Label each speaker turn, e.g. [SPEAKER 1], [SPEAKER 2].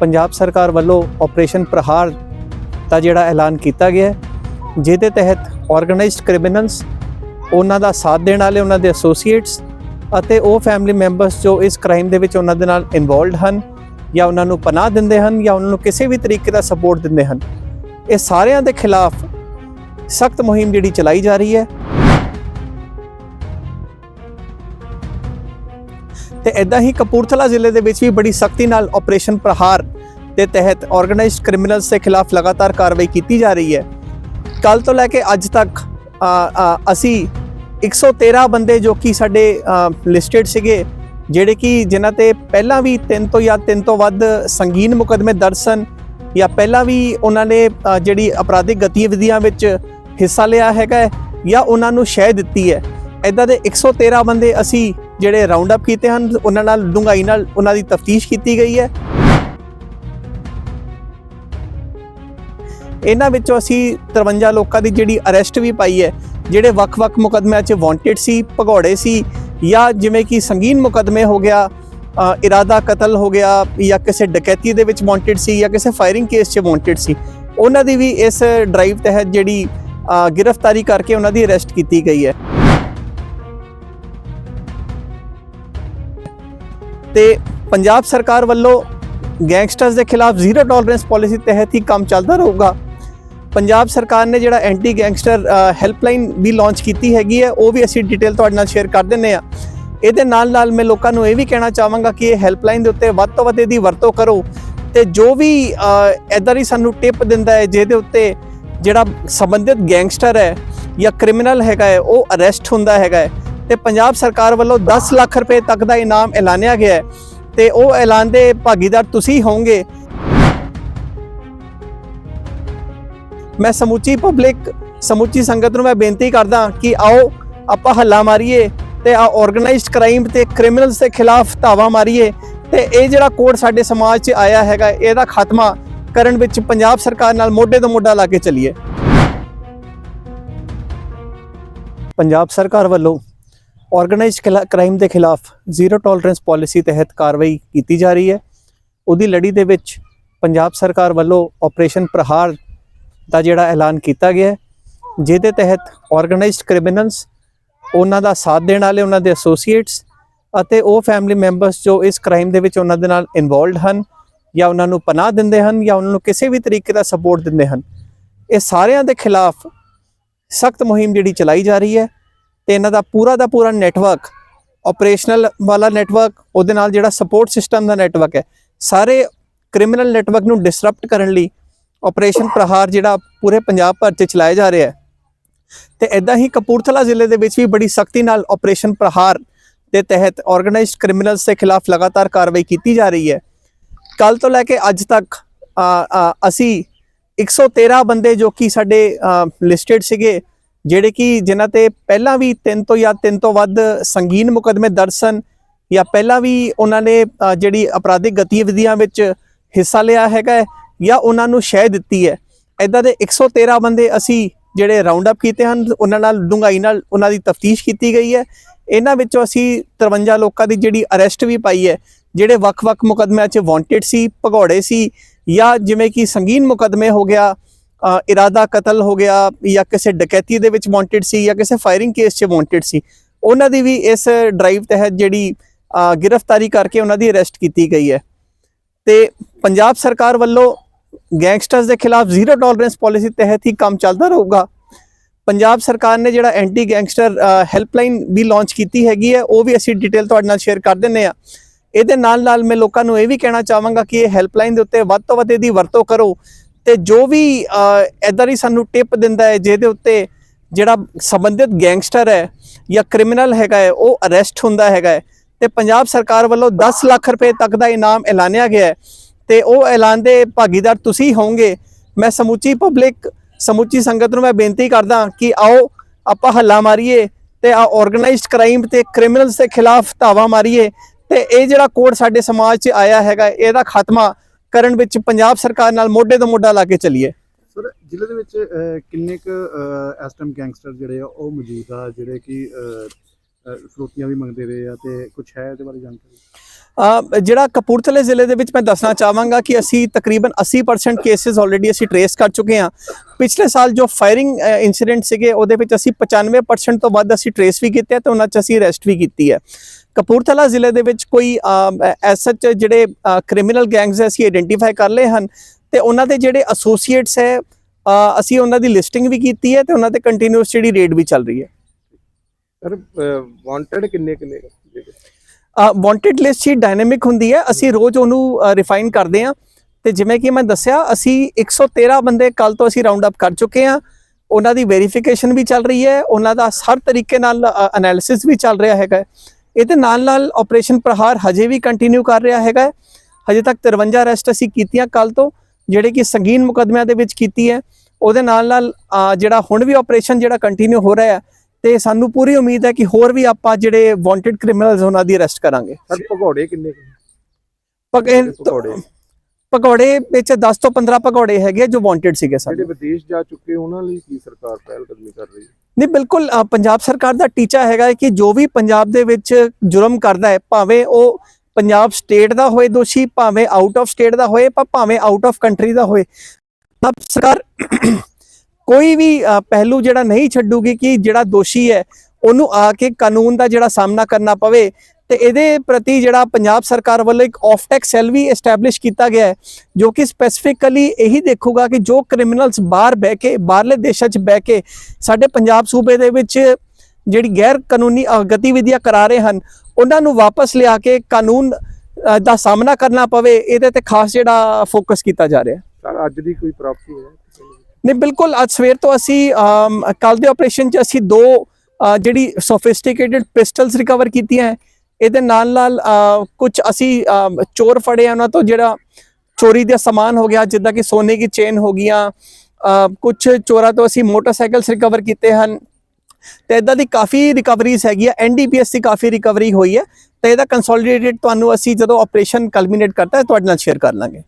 [SPEAKER 1] ਪੰਜਾਬ ਸਰਕਾਰ ਵੱਲੋਂ ਆਪਰੇਸ਼ਨ ਪ੍ਰਹਾਰ ਦਾ ਜਿਹੜਾ ਐਲਾਨ ਕੀਤਾ ਗਿਆ ਜਿਹਦੇ ਤਹਿਤ ਆਰਗੇਨਾਈਜ਼ਡ ਕ੍ਰਿਮੀਨਲਸ ਉਹਨਾਂ ਦਾ ਸਾਥ ਦੇਣ ਵਾਲੇ ਉਹਨਾਂ ਦੇ ਐਸੋਸੀਏਟਸ ਅਤੇ ਉਹ ਫੈਮਿਲੀ ਮੈਂਬਰਸ ਜੋ ਇਸ ਕ੍ਰਾਈਮ ਦੇ ਵਿੱਚ ਉਹਨਾਂ ਦੇ ਨਾਲ ਇਨਵੋਲਡ ਹਨ, ਜਾਂ ਉਹਨਾਂ ਨੂੰ ਪਨਾਹ ਦਿੰਦੇ ਹਨ, ਜਾਂ ਉਹਨਾਂ ਨੂੰ ਕਿਸੇ ਵੀ ਤਰੀਕੇ ਦਾ ਸਪੋਰਟ ਦਿੰਦੇ ਹਨ, ਇਹ ਸਾਰਿਆਂ ਦੇ ਖਿਲਾਫ ਸਖਤ ਮੁਹਿੰਮ ਜਿਹੜੀ ਚਲਾਈ ਜਾ ਰਹੀ ਹੈ। ਤੇ ਇਦਾਂ ਹੀ ਕਪੂਰਥਲਾ ਜ਼ਿਲ੍ਹੇ ਦੇ ਵਿੱਚ ਵੀ ਬੜੀ ਸਖਤੀ ਨਾਲ ਆਪਰੇਸ਼ਨ ਪ੍ਰਹਾਰ ਦੇ ਤਹਿਤ ਆਰਗੇਨਾਈਜ਼ਡ ਕ੍ਰਿਮੀਨਲਸ ਦੇ ਖਿਲਾਫ ਲਗਾਤਾਰ ਕਾਰਵਾਈ ਕੀਤੀ ਜਾ ਰਹੀ ਹੈ। ਕੱਲ ਤੋਂ ਲੈ ਕੇ ਅੱਜ ਤੱਕ ਅ, ਅ, ਅਸੀਂ 113 ਬੰਦੇ ਜੋ ਕਿ ਸਾਡੇ ਲਿਸਟਡ ਸੀਗੇ ਜਿਹੜੇ ਕਿ ਜਿਨ੍ਹਾਂ ਤੇ ਪਹਿਲਾਂ ਵੀ ਤਿੰਨ ਤੋਂ ਜਾਂ ਤਿੰਨ ਤੋਂ ਵੱਧ ਸੰਗੀਨ ਮੁਕਦਮੇ ਦਰਜ ਸਨ ਜਾਂ ਪਹਿਲਾਂ ਵੀ ਉਹਨਾਂ ਨੇ ਜਿਹੜੀ ਅਪਰਾਧਿਕ ਗਤੀਵਿਧੀਆਂ ਵਿੱਚ ਹਿੱਸਾ ਲਿਆ ਹੈਗਾ ਜਾਂ ਉਹਨਾਂ ਨੂੰ ਸ਼ਹਿ ਦਿੱਤੀ ਹੈ। ਇਦਾਂ ਦੇ 113 ਬੰਦੇ ਅਸੀਂ ਜਿਹੜੇ ਰਾਉਂਡ ਅਪ ਕੀਤੇ ਹਨ, ਉਹਨਾਂ ਨਾਲ ਡੂੰਘਾਈ ਨਾਲ ਉਹਨਾਂ ਦੀ ਤਫਤੀਸ਼ ਕੀਤੀ ਗਈ ਹੈ। ਇਹਨਾਂ ਵਿੱਚੋਂ ਅਸੀਂ 53 ਲੋਕਾਂ ਦੀ ਜਿਹੜੀ ਅਰੈਸਟ ਵੀ ਪਾਈ ਹੈ, ਜਿਹੜੇ ਵੱਖ-ਵੱਖ ਮੁਕਦਮਿਆਂ 'ਚ ਵਾਂਟਡ ਸੀ, ਭਗੌੜੇ ਸੀ, ਜਾਂ ਜਿਵੇਂ ਕਿ ਸੰਗੀਨ ਮੁਕਦਮੇ ਹੋ ਗਿਆ ਇਰਾਦਾ ਕਤਲ ਹੋ ਗਿਆ, ਜਾਂ ਕਿਸੇ ਡਕੈਤੀ ਦੇ ਵਿੱਚ ਵਾਂਟਡ ਸੀ, ਜਾਂ ਕਿਸੇ ਫਾਇਰਿੰਗ ਕੇਸ 'ਚ ਵਾਂਟਡ ਸੀ, ਉਹਨਾਂ ਦੀ ਵੀ ਇਸ ਡਰਾਈਵ ਤਹਿਤ ਜਿਹੜੀ ਗ੍ਰਿਫਤਾਰੀ ਕਰਕੇ ਉਹਨਾਂ ਦੀ ਅਰੈਸਟ ਕੀਤੀ ਗਈ ਹੈ। ਤੇ ਪੰਜਾਬ ਸਰਕਾਰ ਵੱਲੋਂ ਗੈਂਗਸਟਰਸ ਦੇ ਖਿਲਾਫ ਜ਼ੀਰੋ ਟੋਲਰੈਂਸ ਪਾਲਿਸੀ ਤਹਿਤ ਹੀ ਕੰਮ ਚੱਲਦਾ ਰਹੂਗਾ। ਪੰਜਾਬ ਸਰਕਾਰ ਨੇ ਜਿਹੜਾ ਐਂਟੀ ਗੈਂਗਸਟਰ ਹੈਲਪਲਾਈਨ ਵੀ ਲਾਂਚ ਕੀਤੀ ਹੈਗੀ ਹੈ, ਉਹ ਵੀ ਅਸੀਂ ਡਿਟੇਲ ਤੁਹਾਡੇ ਨਾਲ ਸ਼ੇਅਰ ਕਰ ਦਿੰਨੇ ਆ ਇਹਦੇ ਨਾਲ ਨਾਲ ਮੈਂ ਲੋਕਾਂ ਨੂੰ ਇਹ ਵੀ ਕਹਿਣਾ ਚਾਹਾਂਗਾ ਕਿ ਇਹ ਹੈਲਪਲਾਈਨ ਦੇ ਉੱਤੇ ਵੱਧ ਤੋਂ ਵੱਧ ਇਹਦੀ ਵਰਤੋਂ ਕਰੋ ਤੇ ਜੋ ਵੀ ਇਦਾਂ ਹੀ ਸਾਨੂੰ ਟਿਪ ਦਿੰਦਾ ਹੈ ਜਿਹਦੇ ਉੱਤੇ ਜਿਹੜਾ ਸੰਬੰਧਿਤ ਗੈਂਗਸਟਰ ਹੈ ਜਾਂ ਕ੍ਰਿਮੀਨਲ ਹੈਗਾ ਹੈ, ਉਹ ਅਰੈਸਟ ਹੁੰਦਾ ਹੈਗਾ ਹੈ। ਤੇ ਪੰਜਾਬ ਸਰਕਾਰ ਵੱਲੋਂ 10 ਲੱਖ ਰੁਪਏ ਤੱਕ ਦਾ ਇਨਾਮ ਐਲਾਨਿਆ ਗਿਆ ਹੈ ਤੇ ਉਹ ਐਲਾਨ ਦੇ ਭਾਗੀਦਾਰ ਤੁਸੀਂ ਹੋਵੋਗੇ। ਮੈਂ ਸਮੁੱਚੀ ਪਬਲਿਕ ਸਮੁੱਚੀ ਸੰਗਤ ਨੂੰ ਮੈਂ ਬੇਨਤੀ ਕਰਦਾ ਕਿ ਆਓ ਆਪਾਂ ਹੱਲਾ ਮਾਰੀਏ ਤੇ ਆ ਆਰਗੇਨਾਈਜ਼ਡ ਕ੍ਰਾਈਮ ਤੇ ਕ੍ਰਿਮੀਨਲਸ ਦੇ ਖਿਲਾਫ ਧਾਵਾ ਮਾਰੀਏ ਤੇ ਇਹ ਜਿਹੜਾ ਕੋਡ ਸਾਡੇ ਸਮਾਜ 'ਚ ਆਇਆ ਹੈਗਾ, ਇਹਦਾ ਖਾਤਮਾ ਕਰਨ ਵਿੱਚ ਪੰਜਾਬ ਸਰਕਾਰ ਨਾਲ ਮੋਢੇ ਤੋਂ ਮੋਢਾ ਲਾ ਕੇ ਚੱਲੀਏ। ਪੰਜਾਬ ਸਰਕਾਰ ਵੱਲੋਂ ਆਰਗੇਨਾਈਜ਼ਡ ਕ੍ਰਾਈਮ ਦੇ ਖਿਲਾਫ ਜ਼ੀਰੋ ਟੋਲਰੈਂਸ ਪਾਲਿਸੀ ਤਹਿਤ ਕਾਰਵਾਈ ਕੀਤੀ ਜਾ ਰਹੀ ਹੈ। ਉਹਦੀ ਲੜੀ ਦੇ ਵਿੱਚ ਪੰਜਾਬ ਸਰਕਾਰ ਵੱਲੋਂ ਆਪਰੇਸ਼ਨ ਪ੍ਰਹਾਰ ਦਾ ਜਿਹੜਾ ਐਲਾਨ ਕੀਤਾ ਗਿਆ ਹੈ, ਜਿਹਦੇ ਤਹਿਤ ਆਰਗੇਨਾਈਜ਼ਡ ਕ੍ਰਿਮੀਨਲਸ ਉਹਨਾਂ ਦਾ ਸਾਥ ਦੇਣ ਵਾਲੇ ਉਹਨਾਂ ਦੇ ਐਸੋਸੀਏਟਸ ਅਤੇ ਉਹ ਫੈਮਿਲੀ ਮੈਂਬਰਸ ਜੋ ਇਸ ਕ੍ਰਾਈਮ ਦੇ ਵਿੱਚ ਉਹਨਾਂ ਦੇ ਨਾਲ ਇਨਵੋਲਡ ਹਨ, ਜਾਂ ਉਹਨਾਂ ਨੂੰ ਪਨਾਹ ਦਿੰਦੇ ਹਨ, ਜਾਂ ਉਹਨਾਂ ਨੂੰ ਕਿਸੇ ਵੀ ਤਰੀਕੇ ਦਾ ਸਪੋਰਟ ਦਿੰਦੇ ਹਨ, ਇਹ ਸਾਰਿਆਂ ਦੇ ਖਿਲਾਫ ਸਖਤ ਮੁਹਿੰਮ ਜਿਹੜੀ ਚਲਾਈ ਜਾ ਰਹੀ ਹੈ। ਤੇ ਇਹਨਾਂ ਦਾ ਪੂਰਾ ਦਾ ਪੂਰਾ ਨੈਟਵਰਕ ਆਪਰੇਸ਼ਨਲ ਵਾਲਾ ਨੈਟਵਰਕ ਉਹਦੇ ਨਾਲ ਜਿਹੜਾ ਸਪੋਰਟ ਸਿਸਟਮ ਦਾ ਨੈਟਵਰਕ ਹੈ ਸਾਰੇ ਕ੍ਰਿਮੀਨਲ ਨੈਟਵਰਕ ਨੂੰ ਡਿਸਰਪਟ ਕਰਨ ਲਈ ਆਪਰੇਸ਼ਨ ਪ੍ਰਹਾਰ ਜਿਹੜਾ ਪੂਰੇ ਪੰਜਾਬ ਭਰ 'ਚ ਚਲਾਇਆ ਜਾ ਰਿਹਾ ਹੈ। ਤੇ ਇਦਾਂ ਹੀ ਕਪੂਰਥਲਾ ਜ਼ਿਲ੍ਹੇ ਦੇ ਵਿੱਚ ਵੀ ਬੜੀ ਸਖਤੀ ਨਾਲ ਆਪਰੇਸ਼ਨ ਪ੍ਰਹਾਰ ਦੇ ਤਹਿਤ ਆਰਗੇਨਾਈਜ਼ਡ ਕ੍ਰਿਮੀਨਲਸ ਦੇ ਖਿਲਾਫ ਲਗਾਤਾਰ ਕਾਰਵਾਈ ਕੀਤੀ ਜਾ ਰਹੀ ਹੈ। ਕੱਲ ਤੋਂ ਲੈ ਕੇ ਅੱਜ ਤੱਕ ਅ, ਅ, ਅਸੀਂ 113 ਬੰਦੇ ਜੋ ਕਿ ਸਾਡੇ ਲਿਸਟਡ ਸੀਗੇ ਜਿਹੜੇ ਕਿ ਜਿਨ੍ਹਾਂ ਤੇ ਪਹਿਲਾਂ ਵੀ ਤਿੰਨ ਤੋਂ ਜਾਂ ਤਿੰਨ ਤੋਂ ਵੱਧ ਸੰਗੀਨ ਮੁਕਦਮੇ ਦਰਜ ਸਨ ਜਾਂ ਪਹਿਲਾਂ ਵੀ ਉਹਨਾਂ ਨੇ ਜਿਹੜੀ ਅਪਰਾਧਿਕ ਗਤੀਵਿਧੀਆਂ ਵਿੱਚ ਹਿੱਸਾ ਲਿਆ ਹੈਗਾ ਜਾਂ ਉਹਨਾਂ ਨੂੰ ਸ਼ਹਿ ਦਿੱਤੀ ਹੈ। ਇਦਾਂ ਦੇ 113 ਬੰਦੇ ਅਸੀਂ ਜਿਹੜੇ ਰਾਉਂਡ ਅਪ ਕੀਤੇ ਹਨ, ਉਹਨਾਂ ਨਾਲ ਡੂੰਘਾਈ ਨਾਲ ਉਹਨਾਂ ਦੀ ਤਫਤੀਸ਼ ਕੀਤੀ ਗਈ ਹੈ। ਇਹਨਾਂ ਵਿੱਚੋਂ ਅਸੀਂ 53 ਲੋਕਾਂ ਦੀ ਜਿਹੜੀ ਅਰੈਸਟ ਵੀ ਪਾਈ ਹੈ, ਜਿਹੜੇ ਵੱਖ-ਵੱਖ ਮੁਕਦਮਿਆਂ 'ਚ ਵਾਂਟਡ ਸੀ, ਭਗੌੜੇ ਸੀ ਜਾਂ ਜਿਵੇਂ ਕਿ ਸੰਗੀਨ ਮੁਕਦਮੇ ਹੋ ਗਿਆ ਇਰਾਦਾ ਕਤਲ ਹੋ ਗਿਆ ਜਾਂ ਕਿਸੇ ਡਕੈਤੀ ਦੇ ਵਿੱਚ ਵਾਂਟਡ ਸੀ ਜਾਂ ਕਿਸੇ ਫਾਇਰਿੰਗ ਕੇਸ 'ਚ ਵਾਂਟਡ ਸੀ, ਉਹਨਾਂ ਦੀ ਵੀ ਇਸ ਡਰਾਈਵ ਤਹਿਤ ਜਿਹੜੀ ਗ੍ਰਿਫਤਾਰੀ ਕਰਕੇ ਉਹਨਾਂ ਦੀ ਅਰੈਸਟ ਕੀਤੀ ਗਈ ਹੈ। ਤੇ ਪੰਜਾਬ ਸਰਕਾਰ ਵੱਲੋਂ ਗੈਂਗਸਟਰਸ ਦੇ ਖਿਲਾਫ ਜ਼ੀਰੋ ਟੋਲਰੈਂਸ ਪਾਲਿਸੀ ਤਹਿਤ ਹੀ ਕੰਮ ਚੱਲਦਾ ਰਹੂਗਾ। ਪੰਜਾਬ ਸਰਕਾਰ ਨੇ ਜਿਹੜਾ ਐਂਟੀ ਗੈਂਗਸਟਰ ਹੈਲਪਲਾਈਨ ਵੀ ਲਾਂਚ ਕੀਤੀ ਹੈਗੀ ਹੈ, ਉਹ ਵੀ ਅਸੀਂ ਡਿਟੇਲ ਤੁਹਾਡੇ ਨਾਲ ਸ਼ੇਅਰ ਕਰ ਦਿੰਨੇ ਆ ਇਹਦੇ ਨਾਲ ਨਾਲ ਮੈਂ ਲੋਕਾਂ ਨੂੰ ਇਹ ਵੀ ਕਹਿਣਾ ਚਾਹਾਂਗਾ ਕਿ ਇਹ ਹੈਲਪਲਾਈਨ ਦੇ ਉੱਤੇ ਵੱਧ ਤੋਂ ਵੱਧ ਇਹਦੀ ਵਰਤੋਂ ਕਰੋ। ਤੇ ਜੋ ਵੀ ਇਦਾਂ ਹੀ ਸਾਨੂੰ ਟਿਪ ਦਿੰਦਾ ਹੈ ਜਿਹਦੇ ਉੱਤੇ ਜਿਹੜਾ ਸੰਬੰਧਿਤ ਗੈਂਗਸਟਰ ਹੈ ਜਾਂ ਕ੍ਰਿਮੀਨਲ ਹੈਗਾ ਹੈ, ਉਹ ਅਰੈਸਟ ਹੁੰਦਾ ਹੈਗਾ ਹੈ। ਤੇ ਪੰਜਾਬ ਸਰਕਾਰ ਵੱਲੋਂ 10 ਲੱਖ ਰੁਪਏ ਤੱਕ ਦਾ ਇਨਾਮ ਐਲਾਨਿਆ ਗਿਆ ਹੈ। ਤੇ ਉਹ ਐਲਾਨ ਦੇ ਭਾਗੀਦਾਰ ਤੁਸੀਂ ਹੋਵੋਗੇ। ਮੈਂ ਸਮੁੱਚੀ ਪਬਲਿਕ ਸਮੁੱਚੀ ਸੰਗਤ ਨੂੰ ਮੈਂ ਬੇਨਤੀ ਕਰਦਾ ਕਿ ਆਓ, ਆਪਾਂ ਹੱਲਾ ਮਾਰੀਏ ਤੇ ਆ ਆਰਗੇਨਾਈਜ਼ਡ ਕ੍ਰਾਈਮ ਤੇ ਕ੍ਰਿਮੀਨਲਸ ਦੇ ਖਿਲਾਫ ਧਾਵਾ ਮਾਰੀਏ। ਤੇ ਇਹ ਜਿਹੜਾ ਕੋਡ ਸਾਡੇ ਸਮਾਜ 'ਚ ਆਇਆ ਹੈਗਾ ਇਹਦਾ ਖਾਤਮਾ ਕਰਨ ਵਿੱਚ ਪੰਜਾਬ ਸਰਕਾਰ ਨਾਲ ਮੋਢੇ ਤੋਂ ਮੋਢਾ ਲਾ ਕੇ ਚੱਲੀਏ।
[SPEAKER 2] ਸਰ ਜ਼ਿਲ੍ਹੇ ਦੇ ਵਿੱਚ ਕਿੰਨੇ ਕੁ ਅਹ, ਇਸ ਟਾਈਮ ਗੈਂਗਸਟਰ ਜਿਹੜੇ ਆ ਉਹ ਮੌਜੂਦ ਆ ਜਿਹੜੇ ਕਿ ਅਹ, ਫਰੋਤੀਆਂ ਵੀ ਮੰਗਦੇ ਰਹੇ ਆ ਤੇ ਕੁਝ ਹੈ ਇਹਦੇ ਬਾਰੇ ਜਾਣਕਾਰੀ?
[SPEAKER 1] ਜਿਹੜਾ ਕਪੂਰਥਲੇ ਜ਼ਿਲ੍ਹੇ ਦੇ ਵਿੱਚ ਮੈਂ ਦੱਸਣਾ ਚਾਹਾਂਗਾ ਕਿ ਅਸੀਂ ਤਕਰੀਬਨ 80% ਕੇਸਿਸ ਆਲਰੇਡੀ ਅਸੀਂ ਟਰੇਸ ਕਰ ਚੁੱਕੇ ਹਾਂ। ਪਿਛਲੇ ਸਾਲ ਜੋ ਫਾਇਰਿੰਗ ਇਨਸੀਡੈਂਟ ਸੀਗੇ, ਉਹਦੇ ਵਿੱਚ ਅਸੀਂ 95% ਤੋਂ ਵੱਧ ਅਸੀਂ ਟਰੇਸ ਵੀ ਕੀਤੇ ਆ ਤੇ ਉਹਨਾਂ 'ਚ ਅਸੀਂ ਅਰੈਸਟ ਵੀ ਕੀਤੀ ਹੈ। ਕਪੂਰਥਲਾ ਜ਼ਿਲ੍ਹੇ ਦੇ ਵਿੱਚ ਕੋਈ ਐਸ ਸੱਚ ਜਿਹੜੇ ਕ੍ਰਿਮੀਨਲ ਗੈਂਗਸ ਅਸੀਂ ਆਇਡੈਂਟੀਫਾਈ ਕਰ ਲਏ ਹਨ ਤੇ ਉਹਨਾਂ ਦੇ ਜਿਹੜੇ ਐਸੋਸੀਏਟਸ ਹੈ ਅਸੀਂ ਉਹਨਾਂ ਦੀ ਲਿਸਟਿੰਗ ਵੀ ਕੀਤੀ ਹੈ ਤੇ ਉਹਨਾਂ ਤੇ ਕੰਟੀਨਿਊਸ ਜਿਹੜੀ ਰੇਡ ਵੀ ਚੱਲ ਰਹੀ ਹੈ।
[SPEAKER 3] ਸਰ ਵਾਂਟਡ ਕਿੰਨੇ ਕਿੰਨੇ
[SPEAKER 1] ਵਾਂਟਡ ਲਿਸਟ ਹੀ ਡਾਇਨਾਮਿਕ ਹੁੰਦੀ ਹੈ। ਅਸੀਂ ਰੋਜ਼ ਉਹਨੂੰ ਰਿਫਾਈਨ ਕਰਦੇ ਹਾਂ। ਤੇ ਜਿਵੇਂ ਕਿ ਮੈਂ ਦੱਸਿਆ, ਅਸੀਂ 113 ਬੰਦੇ ਕੱਲ ਤੋਂ ਅਸੀਂ ਰਾਉਂਡ ਅਪ ਕਰ ਚੁੱਕੇ ਹਾਂ। ਉਹਨਾਂ ਦੀ ਵੈਰੀਫਿਕੇਸ਼ਨ ਵੀ ਚੱਲ ਰਹੀ ਹੈ। ਉਹਨਾਂ ਦਾ ਹਰ ਤਰੀਕੇ ਨਾਲ ਐਨਾਲਿਸਿਸ ਵੀ ਚੱਲ ਰਿਹਾ ਹੈਗਾ ਇਹਦੇ ਨਾਲ ਨਾਲ ਆਪਰੇਸ਼ਨ ਪ੍ਰਹਾਰ ਹਜੇ ਵੀ ਕੰਟੀਨਿਊ ਕਰ ਰਿਹਾ ਹੈਗਾ ਹਜੇ ਤੱਕ 53 ਅਰੈਸਟ ਅਸੀਂ ਕੀਤੀਆਂ ਕੱਲ ਤੋਂ, ਜਿਹੜੇ ਕਿ ਸੰਗੀਨ ਮੁਕਦਮਿਆਂ ਦੇ ਵਿੱਚ ਕੀਤੀ ਹੈ। ਉਹਦੇ ਨਾਲ ਨਾਲ ਜਿਹੜਾ ਹੁਣ ਵੀ ਆਪਰੇਸ਼ਨ ਜਿਹੜਾ ਕੰਟੀਨਿਊ ਹੋ ਰਿਹਾ ਹੈ ਤੇ ਸਾਨੂੰ ਪੂਰੀ ਉਮੀਦ ਹੈ ਕਿ ਹੋਰ ਵੀ ਆਪਾਂ ਜਿਹੜੇ ਵਾਂਟਡ ਕ੍ਰਿਮੀਨਲਸ ਉਹਨਾਂ ਦੀ ਅਰੈਸਟ ਕਰਾਂਗੇ।
[SPEAKER 3] ਸਰ ਭਗੌੜੇ ਕਿੰਨੇ?
[SPEAKER 1] ਪਕ-
[SPEAKER 3] ਭਗੌੜੇ
[SPEAKER 1] ਪਕੌੜੇ ਵਿੱਚ 10 ਤੋਂ 15 ਪਕੌੜੇ ਹੈਗੇ ਜੋ ਵਾਂਟਡ ਸੀਗੇ
[SPEAKER 3] ਜਿਹੜੇ
[SPEAKER 1] ਸਾਡੇ
[SPEAKER 3] ਵਿਦੇਸ਼ ਜਾ ਚੁੱਕੇ ਉਹਨਾਂ ਲਈ ਕੀ ਸਰਕਾਰ ਪਹਿਲ ਕਦਮੀ ਕਰ ਰਹੀ ਹੈ?
[SPEAKER 1] ਨਹੀਂ ਬਿਲਕੁਲ ਪੰਜਾਬ ਸਰਕਾਰ ਦਾ ਟੀਚਾ ਹੈਗਾ ਕਿ ਜੋ ਵੀ ਪੰਜਾਬ ਦੇ ਵਿੱਚ ਜੁਰਮ ਕਰਦਾ ਹੈ ਭਾਵੇਂ ਉਹ ਪੰਜਾਬ ਸਟੇਟ ਦਾ ਹੋਏ ਦੋਸ਼ੀ ਭਾਵੇਂ ਆਊਟ ਆਫ ਸਟੇਟ ਦਾ ਹੋਏ ਭਾਵੇਂ ਆਊਟ ਆਫ ਕੰਟਰੀ ਦਾ ਹੋਏ ਤਾਂ ਸਰਕਾਰ ਕੋਈ ਵੀ ਪਹਿਲੂ ਜਿਹੜਾ ਨਹੀਂ ਛੱਡੂਗੀ ਕਿ ਜਿਹੜਾ ਦੋਸ਼ੀ ਹੈ, ਉਹਨੂੰ ਆ ਕੇ ਕਾਨੂੰਨ ਦਾ ਜਿਹੜਾ ਸਾਹਮਣਾ ਕਰਨਾ ਪਵੇ ਤੇ ਇਹਦੇ ਪ੍ਰਤੀ ਜਿਹੜਾ ਪੰਜਾਬ ਸਰਕਾਰ ਵੱਲੋਂ ਇੱਕ ਆਫ ਟੈਕ ਸੈੱਲ ਵੀ ਐਸਟੈਬਲਿਸ਼ ਕੀਤਾ ਗਿਆ ਹੈ, ਜੋ ਕਿ ਸਪੈਸੀਫਿਕਲੀ ਇਹੀ ਦੇਖੂਗਾ ਕਿ ਜੋ ਕ੍ਰਿਮੀਨਲਸ ਬਾਹਰ ਬਹਿ ਕੇ, ਬਾਹਰਲੇ ਦੇਸ਼ਾਂ 'ਚ ਬਹਿ ਕੇ ਸਾਡੇ ਪੰਜਾਬ ਸੂਬੇ ਦੇ ਵਿੱਚ ਜਿਹੜੀ ਗੈਰ ਕਾਨੂੰਨੀ ਗਤੀਵਿਧੀਆਂ ਕਰਾ ਰਹੇ ਹਨ, ਉਹਨਾਂ ਨੂੰ ਵਾਪਸ ਲਿਆ ਕੇ ਕਾਨੂੰਨ ਦਾ ਸਾਹਮਣਾ ਕਰਨਾ ਪਵੇ, ਇਹਦੇ ਤੇ ਖਾਸ ਜਿਹੜਾ ਫੋਕਸ ਕੀਤਾ ਜਾ ਰਿਹਾ
[SPEAKER 3] ਸਰ ਅੱਜ ਦੀ ਕੋਈ ਪ੍ਰਾਪਤੀ ਹੈ? ਨੂੰ?
[SPEAKER 1] ਨਹੀਂ, ਬਿਲਕੁਲ, ਅੱਜ ਸਵੇਰ ਤੋਂ ਅਸੀਂ ਕੱਲ ਦੇ ਆਪਰੇਸ਼ਨ 'ਚ ਅਸੀਂ ਦੋ ਜਿਹੜੀ ਸੋਫਿਸਟੀਕੇਟਿਡ ਪਿਸਟਲਸ ਰਿਕਵਰ ਕੀਤੀਆਂ ਇਹਦੇ ਨਾਲ ਨਾਲ ਕੁਝ ਅਸੀਂ ਚੋਰ ਫੜੇ ਆ ਉਹਨਾਂ ਤੋਂ, ਜਿਹੜਾ ਚੋਰੀ ਦਾ ਸਮਾਨ ਹੋ ਗਿਆ, ਜਿੱਦਾਂ ਕਿ ਸੋਨੇ ਦੀ ਚੇਨ ਹੋ ਗਈਆਂ ਕੁਝ ਚੋਰਾਂ ਤੋਂ ਅਸੀਂ ਮੋਟਰਸਾਈਕਲਸ ਰਿਕਵਰ ਕੀਤੇ ਹਨ। ਤੇ ਇਦਾਂ ਦੀ ਕਾਫੀ ਰਿਕਵਰੀਜ਼ ਹੈਗੀ ਆ ਐਨਡੀਪੀਐਸ ਦੀ ਕਾਫੀ ਰਿਕਵਰੀ ਹੋਈ ਹੈ। ਤੇ ਇਹਦਾ ਕੰਸੋਲੀਡੇਟਡ ਤੁਹਾਨੂੰ ਅਸੀਂ ਜਦੋਂ ਆਪਰੇਸ਼ਨ ਕਲਮੀਨੇਟ ਕਰਤਾ ਹੈ, ਤੁਹਾਡੇ ਨਾਲ ਸ਼ੇਅਰ ਕਰ ਲਾਂਗੇ।